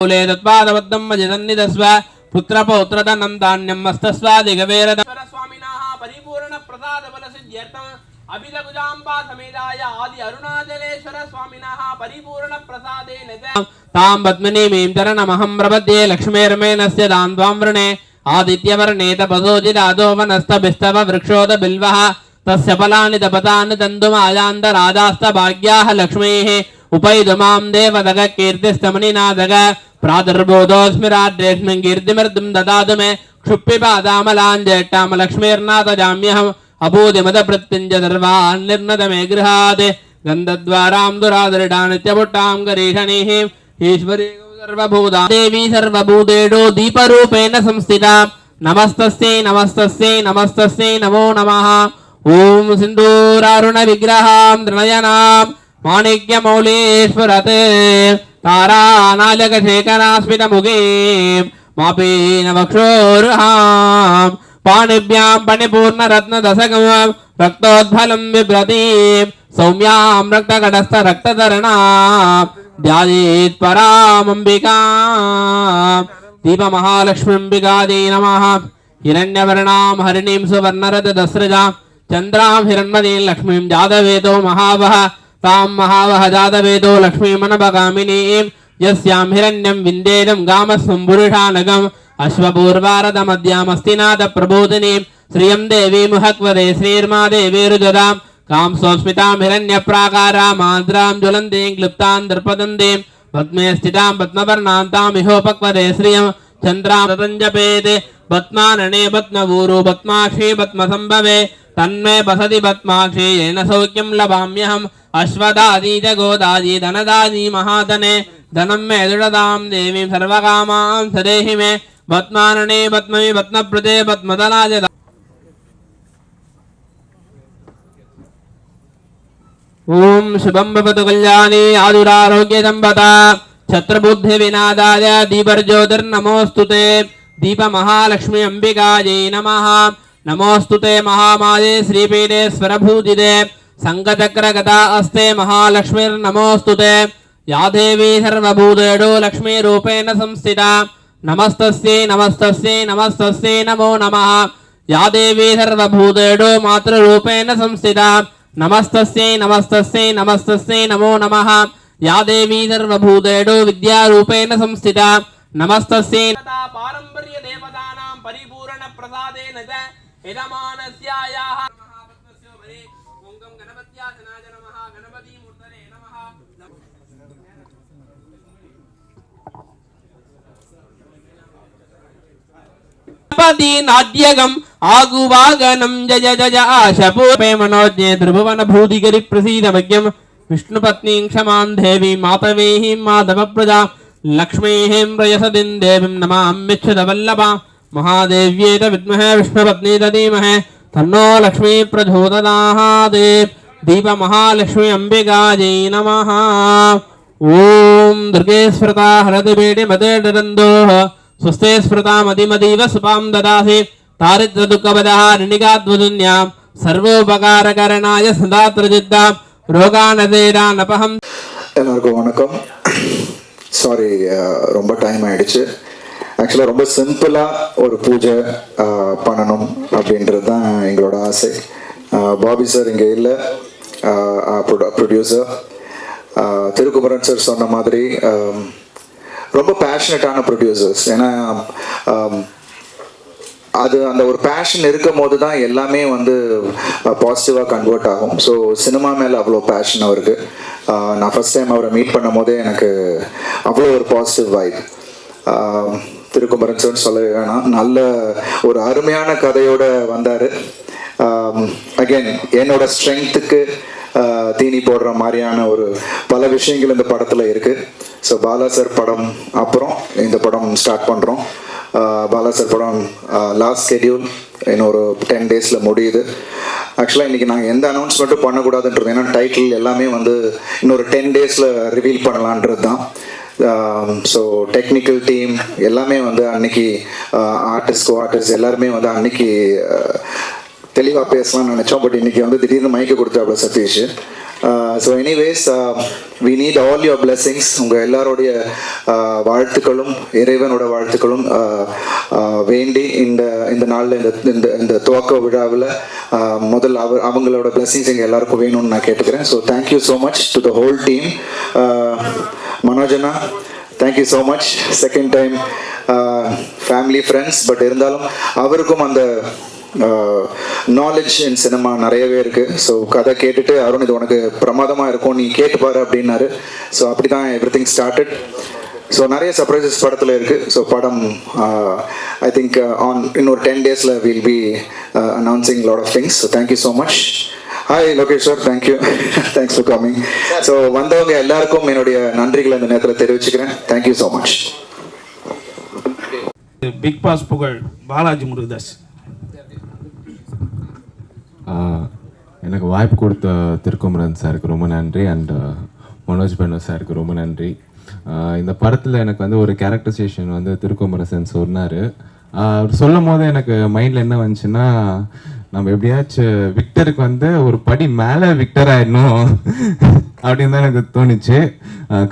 కులేదత్పాదవద్దమ్మ జదన్నిదస్వ పుత్ర పౌత్రధనం ధాన్యం మస్తస్వాదిగవేరద స్వామినాః పరిపూర్ణ ప్రసాద బల సిద్ధ్యర్థం అభిలగుజాంబా సమేదాయ ఆది అరుణాచలేశ్వర స్వామినః పరిపూర్ణ ప్రసాదేన తాం పద్మనీమీం చరణమహం ప్రపద్యే లక్ష్మీర్మేణస్య దాం ద్వాం వృణే ఆదిత్యవర్ణేత పదోజిరాదో వనస్తభిస్తవ వృక్షోద బిల్వః తస్య ఫలాని తపతాన్ని తంతుమాయాంతరాజాస్త భాగ్యాః లక్ష్మేः ఉపైదమాం దేవదగ కీర్తిస్తమనినాదగ ప్రాదుర్బోధోస్మిరాడ్రేష్మిం కీర్తిమర్దం దదాదు మే. క్షుప్పిపాదామలాంజేట్టామ లక్ష్మీర్నాథజామ్యహం అభూదిమద ప్రత్యంజ సర్వాన్ నిర్ణద మే గృహాద్. గంధద్వారాం దురాదరిడా నిత్యపుట్టాం గరీషణీ. ఈశ్వరీ సర్వభూతా దేవీ సర్వభూతేడో దీపరూపేణ సంస్థిత. నమస్తస్యై నమస్తస్యై నమస్తస్యై నమో నమ. ఓం సింధూరారుణ విగ్రహాం ద్రణయనాం మాణిక్యమౌళీశ్వరత్ తారానాలకశేఖరాస్మితముఖీ మాపీన వక్షోరుహాం పాణిభ్యాం పణిపూర్ణరత్నదశకం రక్తోద్ఫలం బిభ్రతి సౌమ్యాం రక్తగడస్థ రక్తధరణా ధ్యాయేత్ పరామంబికా దీపమహాలక్ష్మింబికాదీ నమ హిరణ్యవర్ణాం హరిణీం సువర్ణరథ దస్రజాం చంద్రాం హిరణ్మదీం లక్ష్మీం జాతవేదో మహావహ तां महावः जातवेदो लक्ष्मीमनभगामिनीं यस्यां हिरण्यं विन्देदं गामस्वं पुरुषानगम् अश्वपूर्वारदमद्यामस्तिनाथप्रबोधिनीं श्रियं देवीमुहक्वदे श्रीर्मा देवीरुजदां कां स्वस्मितां हिरण्यप्राकारामाद्रां ज्वलन्तीं क्लिप्तां दर्पदन्तीं पद्मे स्थितां पद्मवर्णां तामिहोपक्वदे श्रियं चन्द्रां ततञ्जपेत् पद्मानने पद्मवूरु पद्माक्षी पद्मसम्भवे तन्मे बसति पद्माक्षी येन सौख्यं लभाम्यहम् अश्वदादी च गोदादी धनदादी महाधने धनं मे दृढतां देवीं सर्वकामां सदेहि मे पद्मानने पद्मवि पद्मप्रदे पद्मदलाज ॐ शुभं भवतु कल्याणी आदुरारोग्यदम्बता छत्रबुद्धिविनादाय दीपर्ज्योतिर्नमोऽस्तु ते दीपमहालक्ष्मी अम्बिकायै नमः। नमोऽस्तु ते महामाये श्रीपीठेश्वरभूजिते सङ्गचक्रगता సంగచక్ర గదా అస్తే మహాలక్ష్మిర్నమోస్తుతే. యా దేవీ సర్వభూతేడు లక్ష్మీరూపేణ సంస్థిత. నమస్తస్యై నమస్తస్యై నమస్తస్యై నమో నమ. యా దేవీ సర్వభూతేడు మాతృరూపేణ సంస్థిత. నమస్తస్యై నమస్తస్యై నమస్తస్యై నమో నమ. యా దేవీ సర్వభూతేడు విద్యారూపేణ సంస్థిత. నమస్తస్యై పారంపర్య దేవతానాం పరిపూర్ణ ప్రసాదేన యజమానస్యాయాః विष्णुपत्नी क्षमा देवी मातवेहि माधव प्रजा लक्ष्मीं देवी नमाम्यक्षत वल्लभा महादेव्येत विद्महे विष्णुपत्नी धीमहे तन्नो लक्ष्मी प्रचोदनाहा दीपमहालक्ष्मी अम्बिकायै नमः। ॐ दुर्गे स्मृता हरदिबेडि मदेडन्दोः स्वस्ते स्मृता मदिमदीव सुपां ददासि। तारिद्रदुःखपदः ऋणिकाद्वदुन्यां சர்வோபகாரகரணாய சதாத்ரஜித்தாம் ரோகானதேடான் அபகம் எல்லாருக்கும் வணக்கம். சாரி ரொம்ப டைம் ஆயிடுச்சு. ஆக்சுவலாக ரொம்ப சிம்பிளாக ஒரு பூஜை பண்ணணும் அப்படின்றது தான் எங்களோட ஆசை. பாபி சார் இங்கே இல்லை. ப்ரொடியூசர் திருக்குமரன் சார் சொன்ன மாதிரி ரொம்ப பேஷனட்டான ப்ரொடியூசர்ஸ் ஏன்னா அது அந்த ஒரு பேஷன் இருக்கும் போது தான் எல்லாமே வந்து பாசிட்டிவாக கன்வெர்ட் ஆகும். ஸோ சினிமா மேலே அவ்வளோ பேஷன் அவருக்கு. நான் ஃபஸ்ட் டைம் அவரை மீட் பண்ணும் போதே எனக்கு அவ்வளோ ஒரு பாசிட்டிவ் வைப் திருக்குமரன் சார் சொல்ல வேணாம். நல்ல ஒரு அருமையான கதையோட வந்தார். அகைன் என்னோட ஸ்ட்ரென்த்துக்கு தீனி போடுற மாதிரியான ஒரு பல விஷயங்கள் இந்த படத்தில் இருக்குது ஸோ பாலா சார் படம் அப்புறம் இந்த படம் ஸ்டார்ட் பண்ணுறோம் பாலா சார் படம் லாஸ்ட் ஸ்கெடியூல் இன்னொரு டென் டேஸில் முடியுது. ஆக்சுவலாக இன்றைக்கி நாங்கள் எந்த அனௌன்ஸ்மெண்ட்டும் பண்ணக்கூடாதுன்றது ஏன்னா டைட்டில் எல்லாமே வந்து இன்னொரு டென் டேஸில் ரிவீல் பண்ணலான்றது தான். ஸோ டெக்னிக்கல் டீம் எல்லாமே வந்து அன்னைக்கு ஆர்டிஸ்ட் ஆர்டிஸ்ட் எல்லாருமே வந்து அன்னைக்கு தெளிவாக பேசலாம்னு நினச்சோம். பட் இன்றைக்கி வந்து திடீர்னு mic கொடுத்தாப்புல Sathish. So anyways we need all your blessings உங்கள் எல்லாருடைய வாழ்த்துக்களும் இறைவனோட வாழ்த்துக்களும் வேண்டி இந்த இந்த நாளில் இந்த இந்த இந்த துவக்க விழாவில் முதல் அவர் அவங்களோட பிளெஸ்ஸிங்ஸ் எங்கள் எல்லாருக்கும் வேணும்னு நான் கேட்டுக்கிறேன். So thank you so much to the whole team மனோஜனா thank you so much second time family friends but இருந்தாலும் அவருக்கும் அந்த நாலேஜ் இன் சினிமா நிறையவே இருக்குது ஸோ கதை கேட்டுட்டு அருண் இது உனக்கு பிரமாதமாக இருக்கும் நீ கேட்டு பாரு அப்படின்னாரு. ஸோ அப்படி தான் எவ்ரி திங் ஸ்டார்டட் ஸோ நிறைய சர்ப்ரைசஸ் படத்தில் இருக்குது ஸோ படம் ஐ திங்க் ஆன் இன்னொரு டென் டேஸில் will be announcing lot of things so thank you so much hi Lokesh sir thank you thanks for coming so வந்தவங்க எல்லாருக்கும் என்னுடைய நன்றிகளை இந்த நேரத்தில் தெரிவிச்சுக்கிறேன். Thank you so much Bigg Boss Pugazh Balaji Murugadoss. எனக்கு வாய்ப்பு கொடுத்த திருக்குமரன் சாருக்கு ரொம்ப நன்றி. அண்ட் மனோஜ் பண்ண சாருக்கு ரொம்ப நன்றி. இந்த படத்தில் எனக்கு வந்து ஒரு கேரக்டரைசேஷன் வந்து திருக்குமரசன் சொன்னார். அவர் சொல்லும் போது எனக்கு மைண்டில் என்ன வந்துச்சுன்னா நம்ம எப்படியாச்சும் விக்டருக்கு வந்து ஒரு படி மேலே விக்டர் ஆயிடணும் அப்படின்னு தான் எனக்கு தோணுச்சு.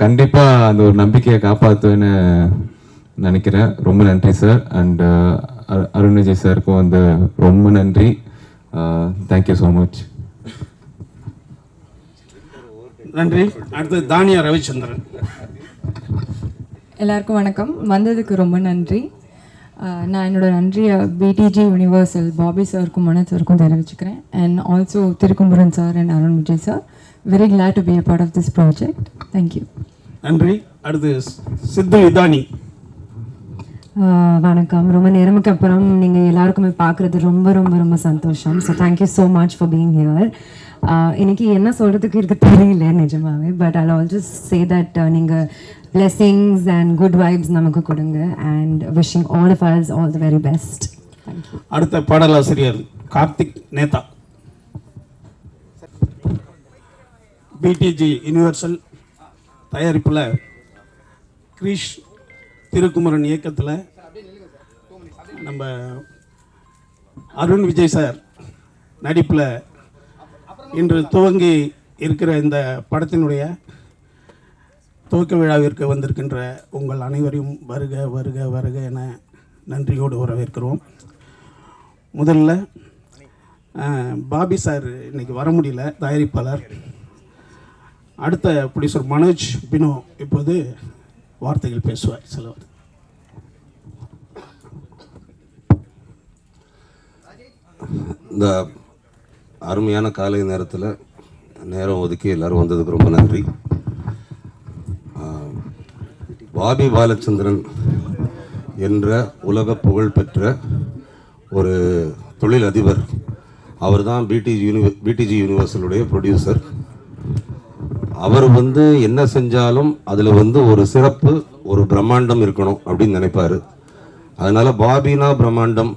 கண்டிப்பாக அந்த ஒரு நம்பிக்கையை காப்பாற்றுவேன்னு நினைக்கிறேன். ரொம்ப நன்றி சார் அண்டு அருண் விஜய் சாருக்கும் வந்து ரொம்ப நன்றி. தேங்க்யூ ஸோ மச் நன்றி. அடுத்து தானியா ரவிச்சந்திரன். எல்லாருக்கும் வணக்கம். வந்ததுக்கு ரொம்ப நன்றி. அஹ் நான் என்னோட நன்றியை பிடிஜி யூனிவர்சல் பாபி சாருக்கும் மனோஜ் சாருக்கும் தெரிவிச்சுக்கிறேன். And also திருக்கும்புரன் sir and Arun Vijay sir. Very glad to be a part of this project thank you நன்றி. அடுத்து சித்து இதானி. வணக்கம். ரொம்ப நேரமுக்கு அப்புறம் நீங்கள் எல்லாருக்குமே பார்க்குறது ரொம்ப ரொம்ப ரொம்ப சந்தோஷம். So thank you so much for being here இன்னைக்கு என்ன சொல்கிறதுக்கு இருக்க தெரியல நிஜமாவே but I also say that நீங்கள் பிளெஸிங்ஸ் அண்ட் குட் வைப்ஸ் நமக்கு கொடுங்க and wishing all of us all the very best அடுத்த பாடலாசிரியர் கார்த்திக் நேதா. பிடிஜி யூனிவர்சல் தயாரிப்பில் கிரீஷ் திருக்குமரன் இயக்கத்தில் நம்ம அருண் விஜய் சார் நடிப்பில் இன்று துவங்கி இருக்கிற இந்த படத்தினுடைய துவக்க விழாவிற்கு வந்திருக்கின்ற உங்கள் அனைவரையும் வருக வருக வருக என நன்றியோடு வரவேற்கிறோம். முதல்ல பாபி சார் இன்னைக்கு வர முடியல தயாரிப்பாளர். அடுத்த ப்ரொடியூசர் மனோஜ் பினோ இப்போது வார்த்தைகள் பேசுவார். சிலவர் இந்த அருமையான காலை நேரத்தில் நேரம் ஒதுக்கி எல்லாரும் வந்ததுக்கு ரொம்ப நன்றி. பாபி பாலச்சந்திரன் என்ற உலக புகழ்பெற்ற ஒரு தொழில் அதிபர் அவர் தான் பிடிஜி யூனிவர் பிடிஜி யூனிவர்சலுடைய ப்ரொடியூசர் அவர் வந்து என்ன செஞ்சாலும் அதில் வந்து ஒரு சிறப்பு ஒரு பிரம்மாண்டம் இருக்கணும் அப்படின்னு நினைப்பாரு. அதனால் பாபினா பிரம்மாண்டம்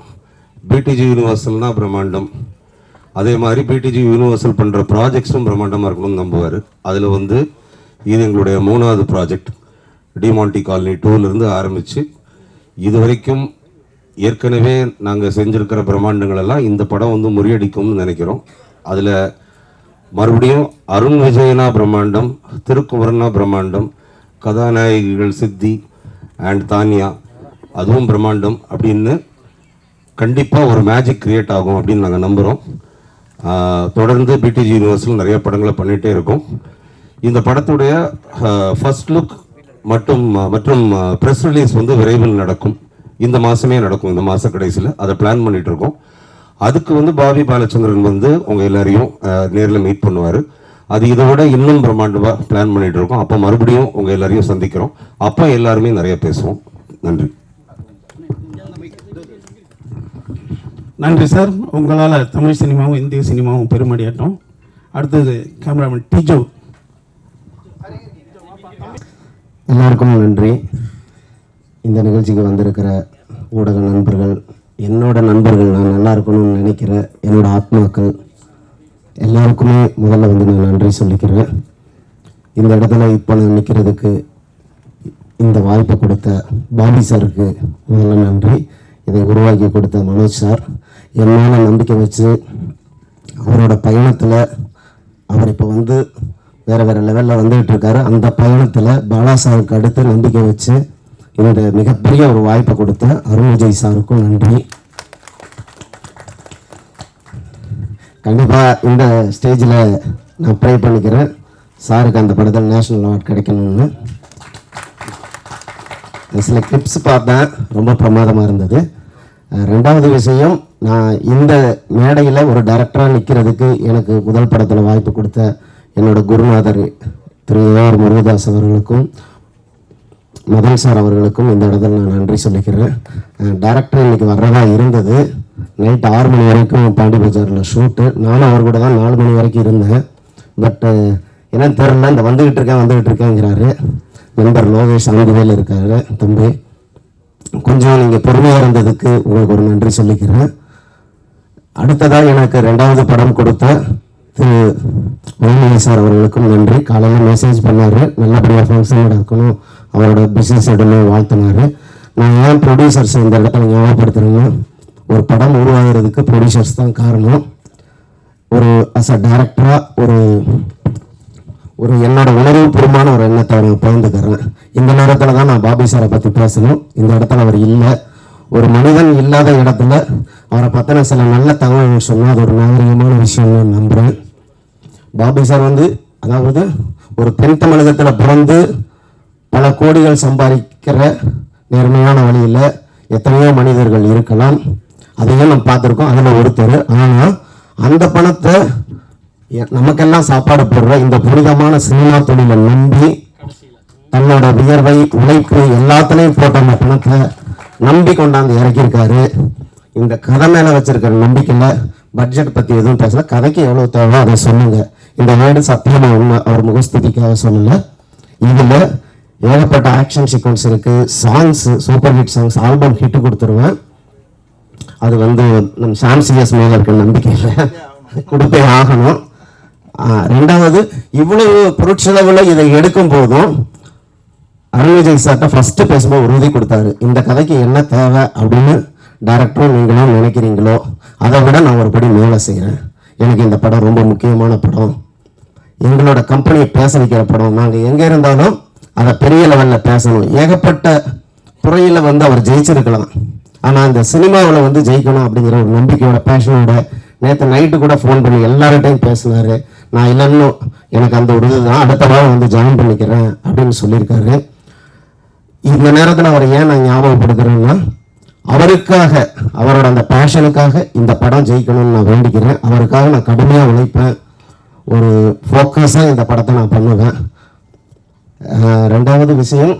பிடிஜி யூனிவர்சல்னா பிரம்மாண்டம். அதே மாதிரி பிடிஜி யூனிவர்சல் பண்ணுற ப்ராஜெக்ட்ஸும் பிரம்மாண்டமாக இருக்கணும்னு நம்புவார். அதில் வந்து இது எங்களுடைய மூணாவது ப்ராஜெக்ட் டிமாண்டி காலனி டூலேருந்து ஆரம்பித்து இது வரைக்கும் ஏற்கனவே நாங்கள் செஞ்சுருக்கிற பிரம்மாண்டங்கள் எல்லாம் இந்த படம் வந்து முறியடிக்கும்னு நினைக்கிறோம். அதில் மறுபடியும் அருண் விஜயனா பிரம்மாண்டம் திருக்குமரனா பிரம்மாண்டம் கதாநாயகிகள் சித்தி அண்ட் தானியா அதுவும் பிரம்மாண்டம் அப்படின்னு கண்டிப்பாக ஒரு மேஜிக் கிரியேட் ஆகும் அப்படின்னு நாங்கள் நம்புகிறோம் தொடர்ந்து பிடிஜி யூனிவர்ஸில் நிறைய படங்களை பண்ணிகிட்டே இருக்கோம். இந்த படத்துடைய ஃபர்ஸ்ட் லுக் மற்றும் மற்றும் ப்ரெஸ் ரிலீஸ் வந்து விரைவில் நடக்கும். இந்த மாதமே நடக்கும் இந்த மாத கடைசியில். அதை பிளான் பண்ணிகிட்ருக்கோம் இருக்கோம். அதுக்கு வந்து பாபி பாலச்சந்திரன் வந்து உங்கள் எல்லாரையும் நேரில் மீட் பண்ணுவார். அது இதை விட இன்னும் பிரம்மாண்டமாக பிளான் பண்ணிட்டு இருக்கோம். அப்போ மறுபடியும் உங்கள் எல்லாரையும் சந்திக்கிறோம். அப்போ எல்லாருமே நிறைய பேசுவோம். நன்றி. நன்றி சார். உங்களால் தமிழ் சினிமாவும் இந்திய சினிமாவும் பெருமடியாட்டம். அடுத்தது கேமராமேன் டிஜோ. எல்லாருக்கும் நன்றி. இந்த நிகழ்ச்சிக்கு வந்திருக்கிற ஊடக நண்பர்கள் என்னோட நண்பர்கள் நான் நல்லா இருக்கணும்னு நினைக்கிற என்னோட ஆத்மாக்கள் எல்லாருக்குமே முதல்ல வந்து நான் நன்றி சொல்லிக்கிறேன். இந்த இடத்துல இப்போ நான் நிற்கிறதுக்கு இந்த வாய்ப்பை கொடுத்த பாபி சாருக்கு முதல்ல நன்றி. இதை உருவாக்கி கொடுத்த மனோஜ் சார். என் மேலே நம்பிக்கை வச்சு அவரோட பயணத்தில் அவர் இப்போ வந்து வேறு வேறு லெவலில் வந்துகிட்டு இருக்காரு. அந்த பயணத்தில் பாலா சாருக்கு அடுத்து நம்பிக்கை வச்சு இந்த மிகப்பெரிய ஒரு வாய்ப்பை கொடுத்த அருண் விஜய் சாருக்கும் நன்றி. கண்டிப்பாக இந்த ஸ்டேஜில் நான் ப்ரே பண்ணிக்கிறேன். சாருக்கு அந்த படத்தில் நேஷ்னல் அவார்ட் கிடைக்கணும்னு. சில கிளிப்ஸ் பார்த்தேன். ரொம்ப பிரமாதமாக இருந்தது. ரெண்டாவது விஷயம் நான் இந்த மேடையில் ஒரு டைரக்டராக நிற்கிறதுக்கு எனக்கு முதல் படத்தில் வாய்ப்பு கொடுத்த என்னோட குருநாதர் திரு ஏஆர் முருகதாஸ் அவர்களுக்கும் மதன் சார் அவர்களுக்கும் இந்த இடத்துல நான் நன்றி சொல்லிக்கிறேன். டேரக்டர் இன்னைக்கு வர்றதா இருந்தது. நைட் ஆறு மணி வரைக்கும் பாண்டி பஜாரில் ஷூட்டு நானும் அவர் கூட தான் நாலு மணி வரைக்கும் இருந்தேன். பட்டு என்னன்னு தெரில இந்த வந்துக்கிட்டு இருக்கேன் வந்துக்கிட்டு இருக்கேங்கிறாரு. நண்பர் லோகேஷ் அங்குவேல் இருக்காரு தம்பி. கொஞ்சம் நீங்கள் பொறுமையாக இருந்ததுக்கு உங்களுக்கு ஒரு நன்றி சொல்லிக்கிறேன். அடுத்ததாக எனக்கு ரெண்டாவது படம் கொடுத்த திரு ஓமணி சார் அவர்களுக்கும் நன்றி. காலையில் மெசேஜ் பண்ணார். நல்லபடியாக ஃபங்க்ஷன் நடக்கணும். அவரோட பிஸ்னஸ் இடமே வாழ்த்தினார். நான் ஏன் ப்ரொடியூசர்ஸ் இந்த இடத்துல ஞாபகப்படுத்துகிறேன்னா ஒரு படம் உருவாகிறதுக்கு ப்ரொடியூசர்ஸ் தான் காரணம். ஒரு அஸ் அ டேரக்டராக ஒரு ஒரு என்னோட உணர்வுபூர்வமான ஒரு எண்ணத்தை நான் பகிர்ந்துக்கிறேன் இந்த நேரத்தில் தான் நான் பாபி சாரை பற்றி பேசணும். இந்த இடத்துல அவர் இல்லை. ஒரு மனிதன் இல்லாத இடத்துல அவரை பற்றின சில நல்ல தகவல்கள் சொன்னால் அது ஒரு நாகரிகமான விஷயம்னு நான் நம்புகிறேன் பாபி சார் வந்து அதாவது ஒரு தென் தமிழகத்தில் பிறந்து பல கோடிகள் சம்பாதிக்கிற நேர்மையான வழியில் எத்தனையோ மனிதர்கள் இருக்கலாம். அதையும் நம்ம பார்த்துருக்கோம். அதில் ஒருத்தர். ஆனால் அந்த பணத்தை நமக்கெல்லாம் சாப்பாடு போடுற இந்த புனிதமான சினிமா தொழிலை நம்பி தன்னோட வியர்வை உழைப்பு எல்லாத்துலேயும் போட்ட அந்த பணத்தை நம்பி கொண்டாந்து இறக்கியிருக்காரு. இந்த கதை மேலே வச்சிருக்கிற நம்பிக்கையில் பட்ஜெட் பற்றி எதுவும் பேசல. கதைக்கு எவ்வளோ தேவை அதை சொல்லுங்க. இந்த வேர்டு சத்தியமாக உண்மை அவர் முகஸ்துதிக்காக சொல்லலை. இதில் ஏகப்பட்ட ஆக்ஷன் சீக்வன்ஸ் இருக்கு. Songs super hit songs album hit கொடுத்துருவேன். அது வந்து நம்ம சாம் சிஎஸ் மேல இருக்க நம்பிக்கையில் கொடுத்தே ஆகணும். ரெண்டாவது இவ்வளவு பொருட்செலவுல இதை எடுக்கும் போதும் அருண் விஜய் சார்ட்ட ஃபர்ஸ்ட் பேசும்போது உறுதி கொடுத்தாரு. இந்த கதைக்கு என்ன தேவை அப்படின்னு டேரக்டரும் நீங்களும் நினைக்கிறீங்களோ அதை விட நான் ஒரு படி மேலே செய்கிறேன் எனக்கு இந்த படம் ரொம்ப முக்கியமான படம். எங்களோட கம்பெனியை பேச வைக்கிற படம். நாங்கள் எங்கே இருந்தாலும் அதை பெரிய லெவலில் பேசணும். ஏகப்பட்ட துறையில் வந்து அவர் ஜெயிச்சிருக்கலாம். ஆனால் அந்த சினிமாவில் வந்து ஜெயிக்கணும் அப்படிங்கிற ஒரு நம்பிக்கையோட பேஷனோட நேற்று நைட்டு கூட ஃபோன் பண்ணி எல்லார்கிட்டையும் பேசினார். நான் இல்லைன்னு எனக்கு அந்த ஒரு இதுதான் அடுத்த வாரம் வந்து ஜாயின் பண்ணிக்கிறேன் அப்படின்னு சொல்லியிருக்காரு. இந்த நேரத்தில் அவரை ஏன் நான் ஞாபகப்படுத்துகிறேன்னா அவருக்காக அவரோட அந்த பேஷனுக்காக இந்த படம் ஜெயிக்கணும்னு நான் வேண்டிக்கிறேன். அவருக்காக நான் கடுமையாக உழைப்பேன். ஒரு ஃபோக்கஸாக இந்த படத்தை நான் பண்ணுவேன். ரெண்டாவது விஷயம்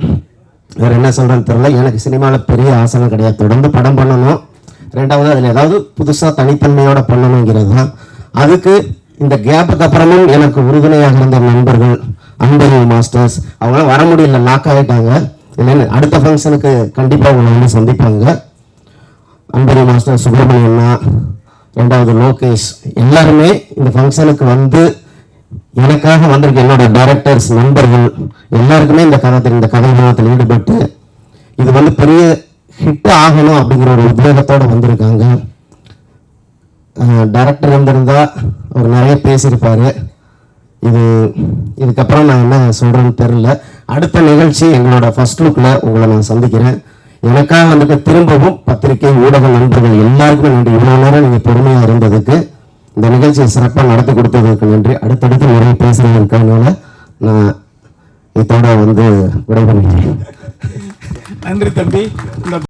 வேறு என்ன சொல்கிறேன்னு தெரில எனக்கு சினிமாவில் பெரிய ஆசனம் கிடையாது. தொடர்ந்து படம் பண்ணணும். ரெண்டாவது அதில் ஏதாவது புதுசாக தனித்தன்மையோட பண்ணணுங்கிறது தான். அதுக்கு இந்த கேப்புக்கு அப்புறமும் எனக்கு உறுதுணையாக இருந்த நண்பர்கள் அன்பரி மாஸ்டர்ஸ் அவங்களாம் வர முடியல லாக் ஆகிட்டாங்க இல்லைன்னு அடுத்த ஃபங்க்ஷனுக்கு கண்டிப்பாக அவங்களை வந்து சந்திப்பாங்க. அன்பரி மாஸ்டர் சுப்பிரமணியண்ணா ரெண்டாவது லோகேஷ் எல்லாருமே இந்த ஃபங்க்ஷனுக்கு வந்து எனக்காக வந்திருக்க என்னோட டைரக்டர்ஸ் நண்பர்கள் எல்லாருக்குமே இந்த கதை இந்த கதை ஈடுபட்டு இது வந்து பெரிய ஹிட் ஆகணும் அப்படிங்கிற ஒரு உத்வேகத்தோடு வந்திருக்காங்க. டைரக்டர் வந்திருந்தா அவர் நிறைய பேசியிருப்பார். இது இதுக்கப்புறம் நான் என்ன சொல்கிறேன்னு தெரில அடுத்த நிகழ்ச்சி எங்களோட ஃபர்ஸ்ட் லுக்கில் உங்களை நான் சந்திக்கிறேன். எனக்காக வந்துட்டு திரும்பவும் பத்திரிகை ஊடக நண்பர்கள் எல்லாருக்குமே நன்றி. இவ்வளோ நேரம் நீங்கள் பொறுமையாக இருந்ததுக்கு இந்த நிகழ்ச்சியை சிறப்பாக நடத்தி கொடுத்ததற்கு நன்றி. அடுத்தடுத்து நிறைய பேசுறது நான் இதோட வந்து விடைபெறுகிறேன். நன்றி தம்பி.